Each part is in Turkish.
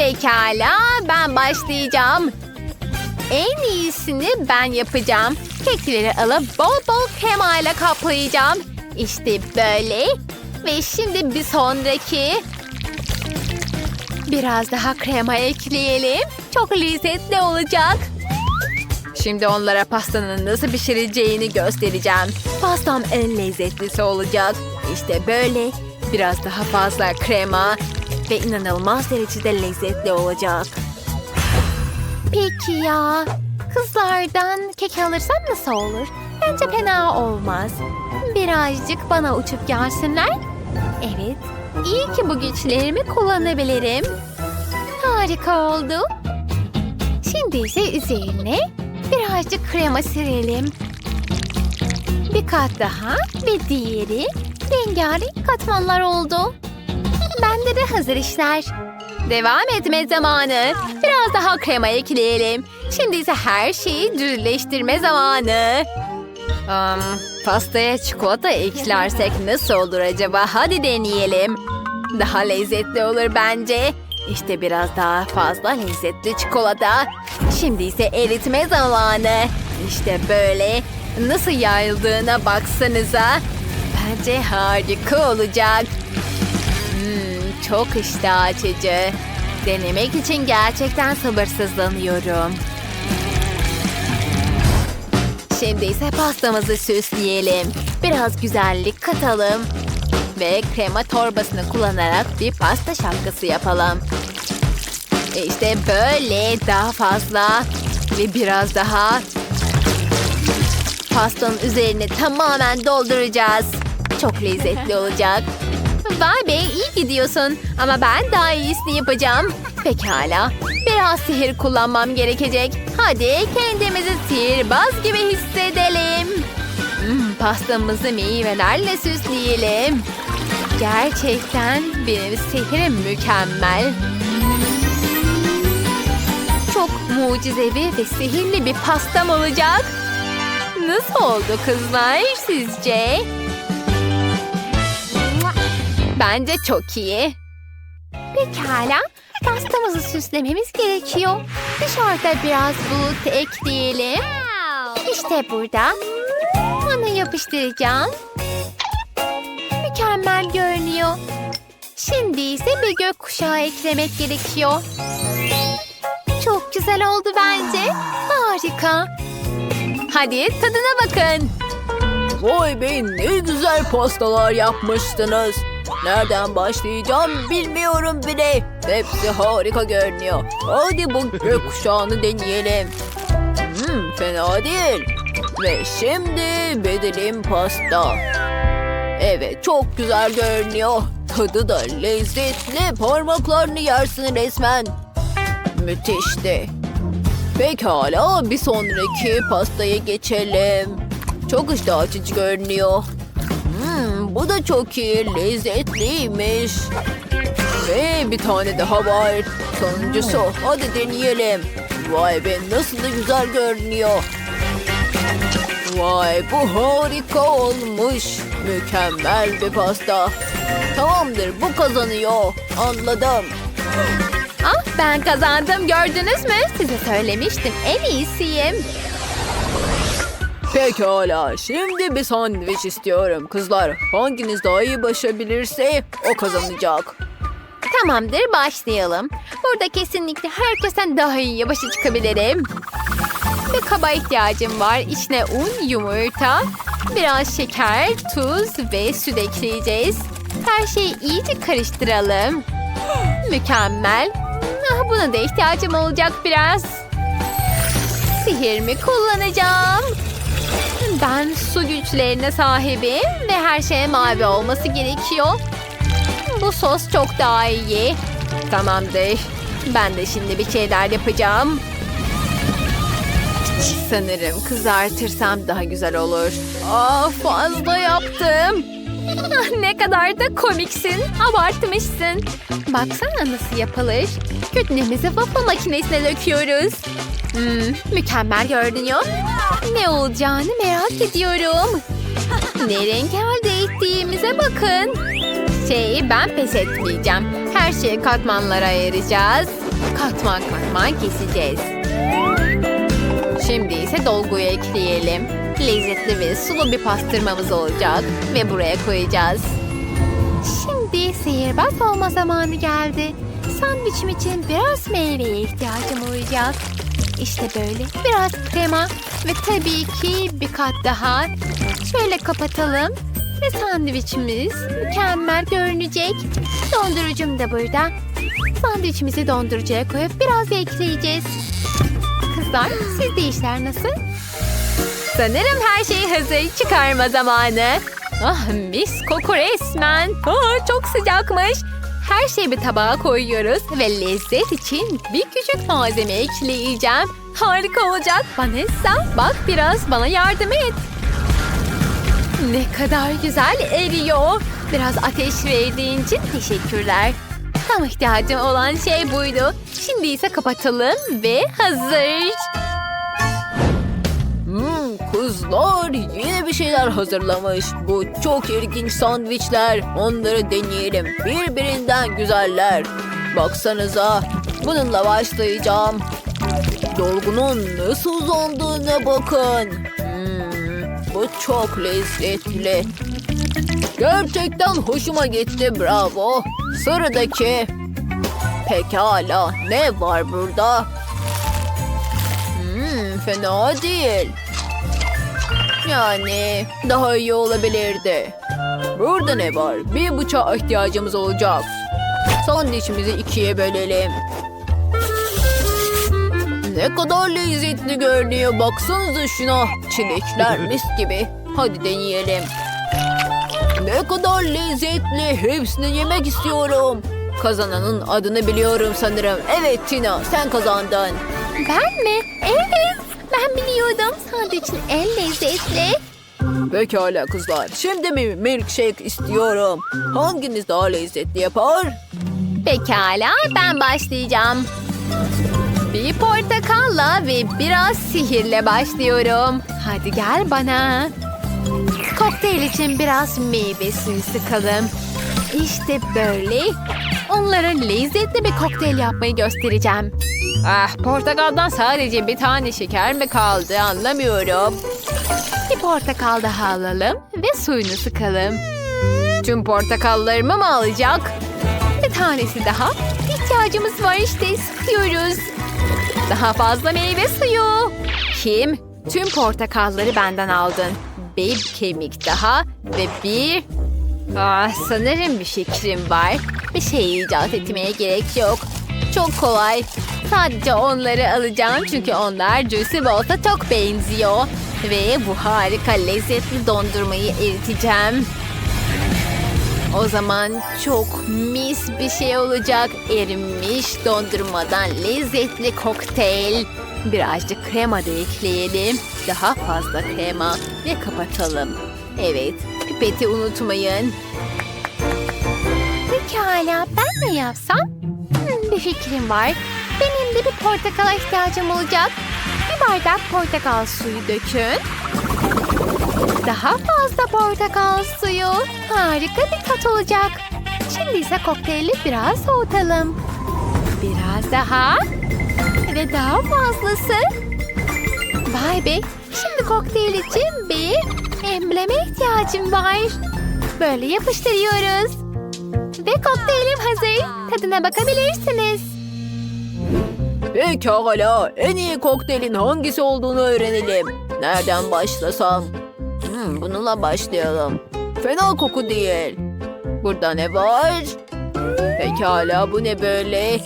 Pekala ben başlayacağım. En iyisini ben yapacağım. Kekleri alıp bol bol krema ile kaplayacağım. İşte böyle. Ve şimdi bir sonraki. Biraz daha krema ekleyelim. Çok lezzetli olacak. Şimdi onlara pastanın nasıl pişireceğini göstereceğim. Pastam en lezzetlisi olacak. İşte böyle. Biraz daha fazla krema ve inanılmaz derecede lezzetli olacak. Peki ya, kızlardan kek alırsam nasıl olur? Bence fena olmaz. Birazcık bana uçup gelsinler. Evet, iyi ki bu güçlerimi kullanabilirim. Harika oldu. Şimdi ise üzerine birazcık krema sürelim. Bir kat daha ve diğeri rengarenk katmanlar oldu. Bende de hazır işler. Devam etme zamanı. Biraz daha krema ekleyelim. Şimdi ise her şeyi düzleştirme zamanı. Um, pastaya çikolata eklersek nasıl olur acaba? Hadi deneyelim. Daha lezzetli olur bence. İşte biraz daha fazla lezzetli çikolata. Şimdi ise eritme zamanı. İşte böyle. Nasıl yayıldığına baksanıza. Bence harika olacak. Çok iştah açıcı. Denemek için gerçekten sabırsızlanıyorum. Şimdi ise pastamızı süsleyelim. Biraz güzellik katalım. Ve krema torbasını kullanarak bir pasta şapkası yapalım. E İşte böyle daha fazla ve biraz daha pastanın üzerine tamamen dolduracağız. Çok lezzetli olacak. Vay be gidiyorsun ama ben daha iyisini yapacağım. Pekala biraz sihir kullanmam gerekecek. Hadi kendimizi sihirbaz gibi hissedelim. Hmm, pastamızı meyvelerle süsleyelim. Gerçekten benim sihirim mükemmel. Çok mucizevi ve sihirli bir pastam olacak. Nasıl oldu kızlar sizce? Bence çok iyi. Pekala. Pastamızı süslememiz gerekiyor. Dışarıda biraz bulut ekleyelim. İşte burada. Onu yapıştıracağım. Mükemmel görünüyor. Şimdi ise bir gökkuşağı eklemek gerekiyor. Çok güzel oldu bence. Harika. Hadi tadına bakın. Vay be ne güzel pastalar yapmıştınız. Nereden başlayacağım bilmiyorum bile. Hepsi harika görünüyor. Hadi bu gökkuşağını deneyelim. Hmm, fena değil. Ve şimdi bedelim pasta. Evet çok güzel görünüyor. Tadı da lezzetli. Parmaklarını yersin resmen. Müthişti. Pekala bir sonraki pastaya geçelim. Çok iştah açıcı görünüyor. Hmm, bu da çok iyi. Lezzetliymiş. Ve bir tane daha var. Sonuncusu. Hadi deneyelim. Vay be nasıl da güzel görünüyor. Vay bu harika olmuş. Mükemmel bir pasta. Tamamdır bu kazanıyor. Anladım. Ah ben kazandım gördünüz mü? Size söylemiştim en iyisiyim. Pekala şimdi bir sandviç istiyorum. Kızlar hanginiz daha iyi başarabilirse o kazanacak. Tamamdır başlayalım. Burada kesinlikle herkesten daha iyi başa çıkabilirim. Bir kaba ihtiyacım var. İçine un, yumurta, biraz şeker, tuz ve süt ekleyeceğiz. Her şeyi iyice karıştıralım. Mükemmel. Ah, buna da ihtiyacım olacak biraz. Sihirimi kullanacağım. Ben su güçlerine sahibim ve her şeye mavi olması gerekiyor. Bu sos çok daha iyi. Tamamdır. Ben de şimdi bir şeyler yapacağım. Sanırım kızartırsam daha güzel olur. Aa, fazla yaptım. Ne kadar da komiksin. Abartmışsın. Baksana nasıl yapılır. Kütlemizi waffle makinesine döküyoruz. Hmm, mükemmel görünüyor. Ne olacağını merak ediyorum. Ne renk elde ettiğimize bakın. Şey ben pes etmeyeceğim. Her şeyi katmanlara ayıracağız. Katman katman keseceğiz. Şimdi ise dolguyu ekleyelim. Lezzetli ve sulu bir pastırmamız olacak ve buraya koyacağız. Şimdi sihirbaz olma zamanı geldi. Sandviçim için biraz meyveye ihtiyacım olacak. İşte böyle biraz krema ve tabii ki bir kat daha. Şöyle kapatalım ve sandviçimiz mükemmel görünecek. Dondurucum da burada. Sandviçimizi dondurucuya koyup biraz bekleyeceğiz. Kızlar sizde işler nasıl? Sanırım her şey hazır çıkarma zamanı. Ah mis koku resmen. Aa, çok sıcakmış. Her şeyi bir tabağa koyuyoruz ve lezzet için bir küçük malzeme ekleyeceğim. Harika olacak. Vanessa bak biraz bana yardım et. Ne kadar güzel eriyor. Biraz ateş verdiğin için teşekkürler. Tam ihtiyacım olan şey buydu. Şimdi ise kapatalım ve hazır. Hmm, kızlar yine bir şeyler hazırlamış. Bu çok ilginç sandviçler. Onları deneyelim. Birbirinden güzeller. Baksanıza. Bununla başlayacağım. Dolgunun nasıl uzandığına bakın. Hmm, bu çok lezzetli. Gerçekten hoşuma gitti bravo. Sıradaki. Pekala ne var burada? Hmm, fena değil. Yani daha iyi olabilirdi. Burada ne var? Bir bıçağa ihtiyacımız olacak. Sandviçimizi ikiye bölelim. Ne kadar lezzetli görünüyor. Baksanıza şuna. Çilekler mis gibi. Hadi deneyelim. Ne kadar lezzetli. Hepsini yemek istiyorum. Kazananın adını biliyorum sanırım. Evet Tina sen kazandın. Ben mi? Evet. Ben biliyordum. Sandviçin en lezzetli. Pekala kızlar. Şimdi bir milkshake istiyorum. Hanginiz daha lezzetli yapar? Pekala ben başlayacağım. Bir portakalla ve biraz sihirle başlıyorum. Hadi gel bana. Kokteyl için biraz meyve suyu sıkalım. İşte böyle. Onlara lezzetli bir kokteyl yapmayı göstereceğim. Ah portakaldan sadece bir tane şeker mi kaldı anlamıyorum. Bir portakal daha alalım ve suyunu sıkalım. Tüm portakallarımı mı alacak? Bir tanesi daha. İhtiyacımız var işte sıkıyoruz. Daha fazla meyve suyu. Kim? Tüm portakalları benden aldın. Bir kemik daha ve bir... Ah, sanırım bir fikrim var. Bir şey icat etmeye gerek yok. Çok kolay. Sadece onları alacağım çünkü onlar Juicy Bolt'a çok benziyor. Ve bu harika lezzetli dondurmayı eriteceğim. O zaman çok mis bir şey olacak. Erimiş dondurmadan lezzetli kokteyl. Birazcık krema da ekleyelim. Daha fazla krema ve kapatalım. Evet, pipeti unutmayın. Pekala, ben ne yapsam? Hmm, bir fikrim var. Benim de bir portakala ihtiyacım olacak. Bir bardak portakal suyu dökün. Daha fazla portakal suyu. Harika bir tat olacak. Şimdi ise kokteyli biraz soğutalım. Biraz daha. Ve daha fazlası. Vay be. Şimdi kokteyl için bir embleme ihtiyacım var. Böyle yapıştırıyoruz. Ve kokteylim hazır. Tadına bakabilirsiniz. Pekala. En iyi kokteylin hangisi olduğunu öğrenelim. Nereden başlasam? Hmm, bununla başlayalım. Fena koku değil. Burada ne var? Pekala bu ne böyle?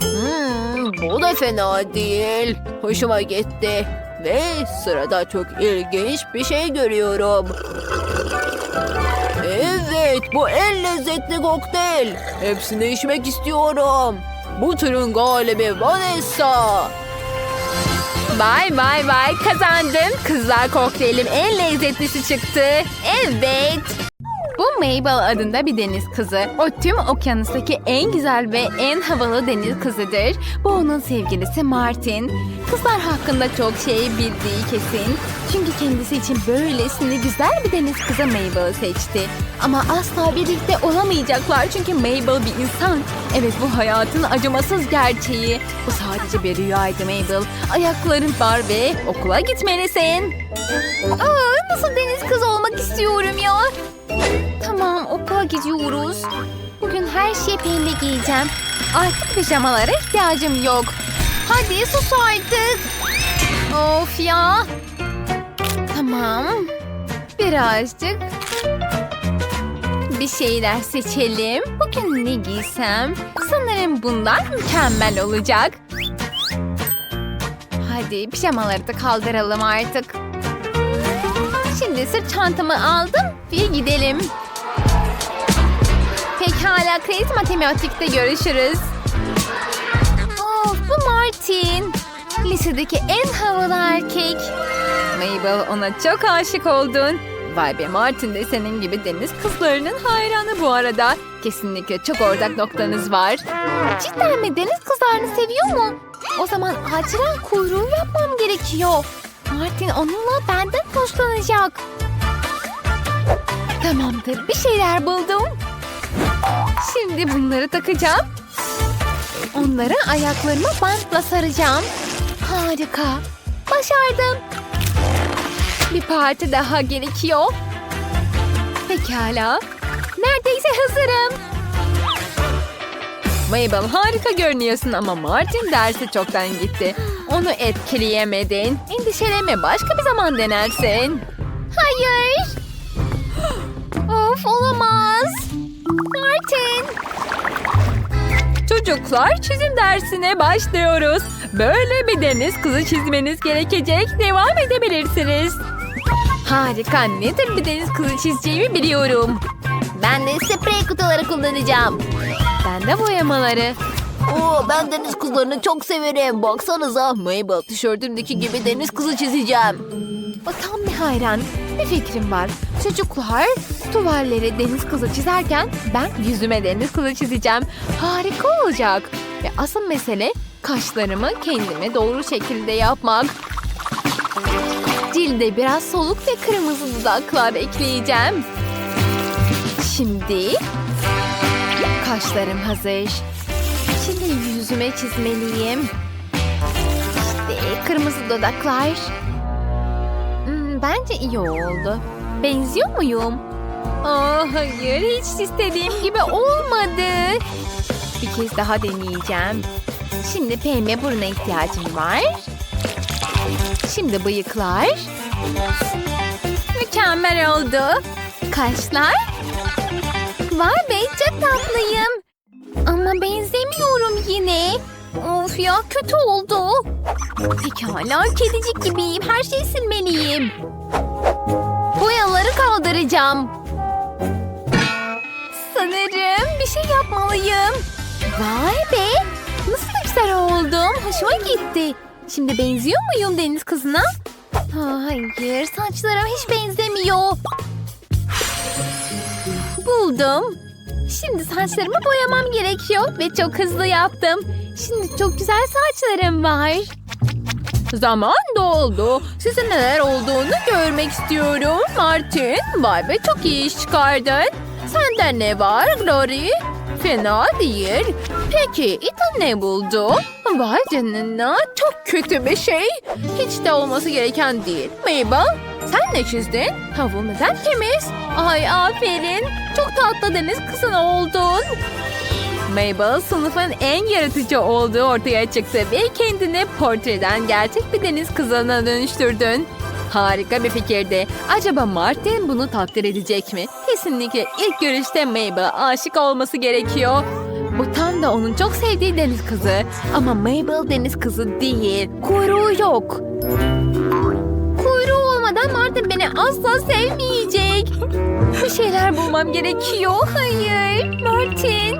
Hmm, bu da fena değil. Hoşuma gitti. Ve sırada çok ilginç bir şey görüyorum. Evet, bu en lezzetli kokteyl. Hepsini içmek istiyorum. Bu turun galibi Vanessa. Vay vay vay kazandın. Kızlar kokteylim en lezzetlisi çıktı. Evet. Bu Mabel adında bir deniz kızı. O tüm okyanustaki en güzel ve en havalı deniz kızıdır. Bu onun sevgilisi Martin. Kızlar hakkında çok şey bildiği kesin. Çünkü kendisi için böylesine güzel bir deniz kızı Mabel'ı seçti. Ama asla birlikte olamayacaklar çünkü Mabel bir insan. Evet bu hayatın acımasız gerçeği. Bu sadece bir rüyaydı Mabel. Ayakların var ve okula gitmelisin. Aa, nasıl deniz kızı olmak istiyorum ya. Tamam okula gidiyoruz. Bugün her şeyi pembe giyeceğim. Artık pijamalara ihtiyacım yok. Hadi sus artık. Of ya. Tamam. Birazcık bir şeyler seçelim. Bugün ne giysem? Sanırım bundan mükemmel olacak. Hadi pijamaları da kaldıralım artık. Şimdi sırt çantamı aldım ve gidelim. Pekala kriz matematikte görüşürüz. Of bu Martin. Lisedeki en havalı erkek. Mabel ona çok aşık oldun. Vay be Martin de senin gibi deniz kızlarının hayranı bu arada. Kesinlikle çok ortak noktanız var. Cidden mi? Deniz kızlarını seviyor mu? O zaman acilen kuyruğu yapmam gerekiyor. Martin onunla benden hoşlanacak. Tamamdır bir şeyler buldum. Şimdi bunları takacağım. Onları ayaklarıma bantla saracağım. Harika. Başardım. Bir parti daha gerekiyor. Pekala. Neredeyse hazırım. Mabel harika görünüyorsun ama Martin derse çoktan gitti. Onu etkileyemedin. Endişelenme başka bir zaman denersin. Hayır. Of olamaz. Martin. Çocuklar çizim dersine başlıyoruz. Böyle bir deniz kızı çizmeniz gerekecek. Devam edebilirsiniz. Harika. Nedir bir deniz kızı çizeceğimi biliyorum. Ben de sprey kutuları kullanacağım. Ben de boyamaları. Oo, ben deniz kızlarını çok severim. Baksanıza Mabel tişörtümdeki gibi deniz kızı çizeceğim. Tam bir hayran. Bir fikrim var. Çocuklar tuvalleri deniz kızı çizerken ben yüzüme deniz kızı çizeceğim. Harika olacak. Ve asıl mesele kaşlarımı kendime doğru şekilde yapmak. Cilde biraz soluk ve kırmızı dudaklar ekleyeceğim. Şimdi kaşlarım hazır. Yüzüme çizmeliyim. İşte kırmızı dudaklar. Hmm, bence iyi oldu. Benziyor muyum? Aa, hayır, hiç istediğim gibi olmadı. Bir kez daha deneyeceğim. Şimdi pembe buruna ihtiyacım var. Şimdi bıyıklar. Mükemmel oldu. Kaşlar. Vay be çok tatlıyım. Ama benzemiyorum yine. Of ya kötü oldu. Pekala kedicik gibiyim. Her şeyi silmeliyim. Boyaları kaldıracağım. Sanırım bir şey yapmalıyım. Vay be. Nasıl güzel oldum. Hoşuma gitti. Şimdi benziyor muyum deniz kızına? Ha, hayır saçlarım hiç benzemiyor. Buldum. Şimdi saçlarımı boyamam gerekiyor ve çok hızlı yaptım. Şimdi çok güzel saçlarım var. Zaman doldu. Size neler olduğunu görmek istiyorum. Martin, vay be çok iyi iş çıkardın. Senden ne var Glory? Fena değil. Peki Ethan ne buldu? Vay canına çok kötü bir şey. Hiç de olması gereken değil. Mabel sen ne çizdin? Tavuğu neden temiz? Ay aferin. Çok tatlı deniz kızın oldun. Mabel sınıfın en yaratıcı olduğu ortaya çıktı ve kendini portreden gerçek bir deniz kızına dönüştürdün. Harika bir fikirdi. Acaba Martin bunu takdir edecek mi? Kesinlikle ilk görüşte Mabel'a aşık olması gerekiyor. Bu tam da onun çok sevdiği deniz kızı. Ama Mabel deniz kızı değil. Kuyruğu yok. Beni asla sevmeyecek. Bir şeyler bulmam gerekiyor. Hayır. Martin.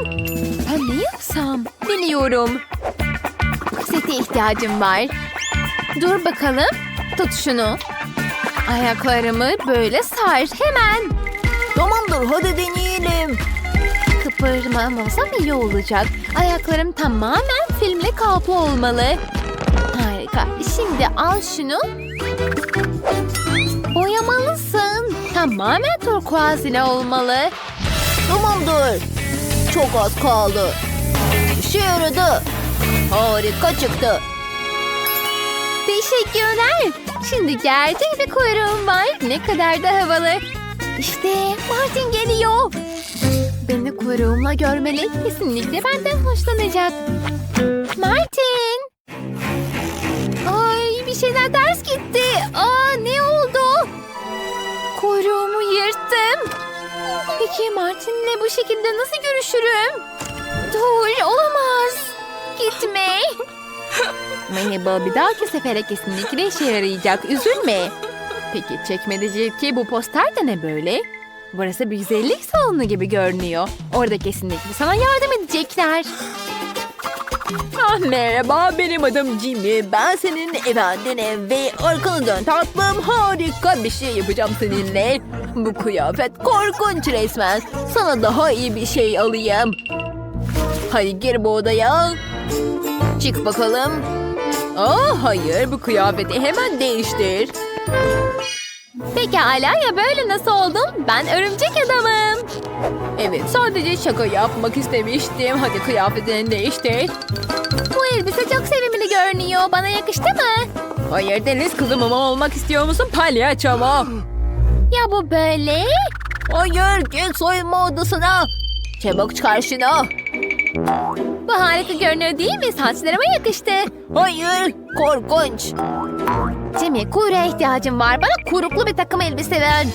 Ben ne yapsam? Biliyorum. Sete ihtiyacım var. Dur bakalım. Tut şunu. Ayaklarımı böyle sar hemen. Tamamdır hadi deneyelim. Kıpırmamasam iyi olacak. Ayaklarım tamamen filmle kaplı olmalı. Harika. Şimdi al şunu. Tamamen turkuazine olmalı. Tamamdır. Çok az kaldı. İşe yaradı. Harika çıktı. Teşekkürler. Şimdi gerçek bir kuyruğum var. Ne kadar da havalı. İşte Martin geliyor. Beni kuyruğumla görmeli. Kesinlikle benden hoşlanacak. Martin. Ay bir şeyler ters gitti. Aa? Kuyruğumu yırttım. Peki Martin'le bu şekilde nasıl görüşürüm? Dur olamaz. Gitme. Merhaba bir dahaki sefere kesinlikle işe yarayacak. Üzülme. Peki çekmedecikteki bu poster de ne böyle? Burası bir güzellik salonu gibi görünüyor. Orada kesinlikle sana yardım edecekler. Ah, merhaba benim adım Jimmy. Ben senin efendinim ve arkanı dön tatlım. Harika bir şey yapacağım seninle. Bu kıyafet korkunç resmen. Sana daha iyi bir şey alayım. Hadi gir bu odaya. Çık bakalım. Aa, hayır bu kıyafeti hemen değiştir. Pekala ya böyle nasıl oldum? Ben örümcek adamım. Evet sadece şaka yapmak istemiştim. Hadi kıyafetini değiştir. Bu elbise çok sevimli görünüyor. Bana yakıştı mı? Hayır deniz kızı mama olmak istiyor musun palyaço mu? Ya bu böyle? Hayır gel soyunma odasına. Çabuk çıkar şunu. Bu harika görünüyor değil mi? Saçlarıma yakıştı. Hayır korkunç. Jimmy kuyruğa ihtiyacım var. Bana kuyruklu bir takım elbise ver.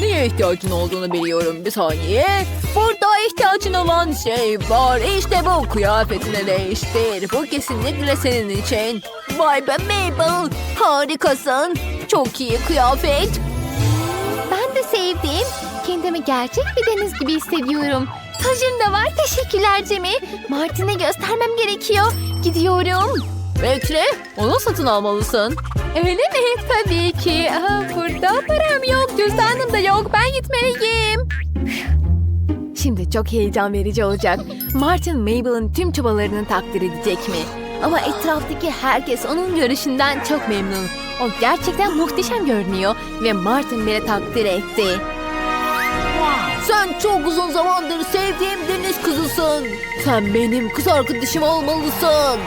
Neye ihtiyacın olduğunu biliyorum bir saniye. Burada ihtiyacın olan şey var. İşte bu kıyafetini değiştir. Bu kesinlikle senin için. Vay be Mabel. Harikasın. Çok iyi kıyafet. Ben de sevdim. Kendimi gerçek bir deniz gibi hissediyorum. Tacım da var. Teşekkürler Jimmy. Martin'e göstermem gerekiyor. Gidiyorum. Bekle. Onu satın almalısın. Öyle mi? Tabii ki. Aha, burada param yok. Cüzdanım da yok. Ben gitmeliyim. Şimdi çok heyecan verici olacak. Martin Mabel'ın tüm çabalarını takdir edecek mi? Ama etraftaki herkes onun görüşünden çok memnun. O gerçekten muhteşem görünüyor ve Martin bile takdir etti. Sen çok uzun zamandır sevdiğim deniz kızısın. Sen benim kız arkadaşım olmalısın.